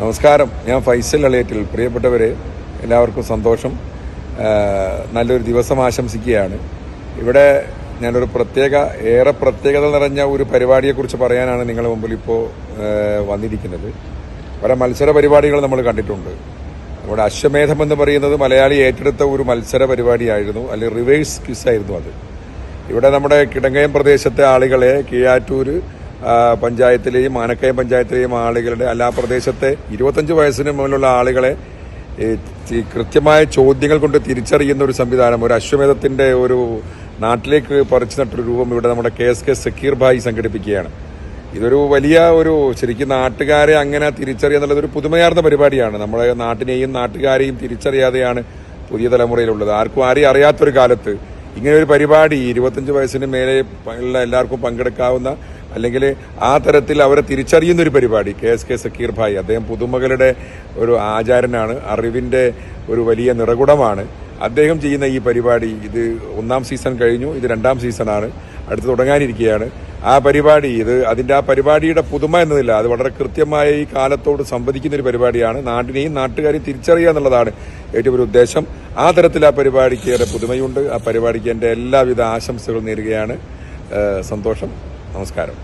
നമസ്കാരം. ഞാൻ ഫൈസൽ അളിയറ്റിൽ. പ്രിയപ്പെട്ടവരെ എല്ലാവർക്കും സന്തോഷം. നല്ലൊരു ദിവസം ആശംസിക്കുകയാണ്. ഇവിടെ ഞാനൊരു പ്രത്യേക ഏറെ പ്രത്യേകത നിറഞ്ഞ ഒരു പരിപാടിയെക്കുറിച്ച് പറയാനാണ് നിങ്ങളുടെ മുമ്പിൽ ഇപ്പോൾ വന്നിരിക്കുന്നത്. പല മത്സര പരിപാടികൾ നമ്മൾ കണ്ടിട്ടുണ്ട്. നമ്മുടെ അശ്വമേധം എന്ന് പറയുന്നത് മലയാളി ഏറ്റെടുത്ത ഒരു മത്സര പരിപാടിയായിരുന്നു. അല്ലെങ്കിൽ റിവേഴ്സ് ക്വിസ് ആയിരുന്നു അത്. ഇവിടെ നമ്മുടെ കിടങ്ങയം പ്രദേശത്തെ ആളുകളെ കീഴാറ്റൂർ പഞ്ചായത്തിലെയും ആനക്കയം പഞ്ചായത്തിലെയും ആളുകളുടെ അല്ല പ്രദേശത്തെ ഇരുപത്തഞ്ച് വയസ്സിന് മുകളിലുള്ള ആളുകളെ കൃത്യമായ ചോദ്യങ്ങൾ കൊണ്ട് തിരിച്ചറിയുന്ന ഒരു സംവിധാനം ഒരു അശ്വമേധത്തിന്റെ ഒരു നാട്ടിലേക്ക് പറിച്ചു നട്ടൊരു രൂപം ഇവിടെ നമ്മുടെ K S K Zakir Bhai സംഘടിപ്പിക്കുകയാണ്. ഇതൊരു വലിയ ഒരു ശരിക്കും നാട്ടുകാരെ അങ്ങനെ തിരിച്ചറിയുക എന്നുള്ളത് ഒരു പുതുമയാർന്ന പരിപാടിയാണ്. നമ്മുടെ നാട്ടിനെയും നാട്ടുകാരെയും തിരിച്ചറിയാതെയാണ് പുതിയ തലമുറയിലുള്ളത്. ആർക്കും ആരെയും അറിയാത്തൊരു കാലത്ത് ഇങ്ങനെ ഒരു പരിപാടി ഇരുപത്തഞ്ച് വയസ്സിന് മേലെ ഉള്ള എല്ലാവർക്കും പങ്കെടുക്കാവുന്ന അല്ലെങ്കിൽ ആ തരത്തിൽ അവരെ തിരിച്ചറിയുന്ന ഒരു പരിപാടി. K S K Zakir Bhai അദ്ദേഹം പുതുമകളുടെ ഒരു ആചാരനാണ് അറിവിന്റെ ഒരു വലിയ നിറകുടമാണ്. അദ്ദേഹം ചെയ്യുന്ന ഈ പരിപാടി ഇത് ഒന്നാം സീസൺ കഴിഞ്ഞു ഇത് രണ്ടാം സീസണാണ് അടുത്ത് തുടങ്ങാനിരിക്കുകയാണ്. ആ പരിപാടി ഇത് അതിന്റെ ആ പരിപാടിയുടെ പുതുമ എന്നതില്ല അത് വളരെ കൃത്യമായ ഈ കാലത്തോട് സംവദിക്കുന്ന ഒരു പരിപാടിയാണ്. നാടിനെയും നാട്ടുകാരെയും തിരിച്ചറിയുക എന്നുള്ളതാണ് ഏറ്റവും ഒരു ഉദ്ദേശം. ആ തരത്തിൽ ആ പരിപാടിക്ക് ഏറെ പുതുമയുണ്ട്. ആ പരിപാടിക്ക് എന്റെ എല്ലാവിധ ആശംസകൾ നേരുകയാണ്. സന്തോഷം. നമസ്കാരം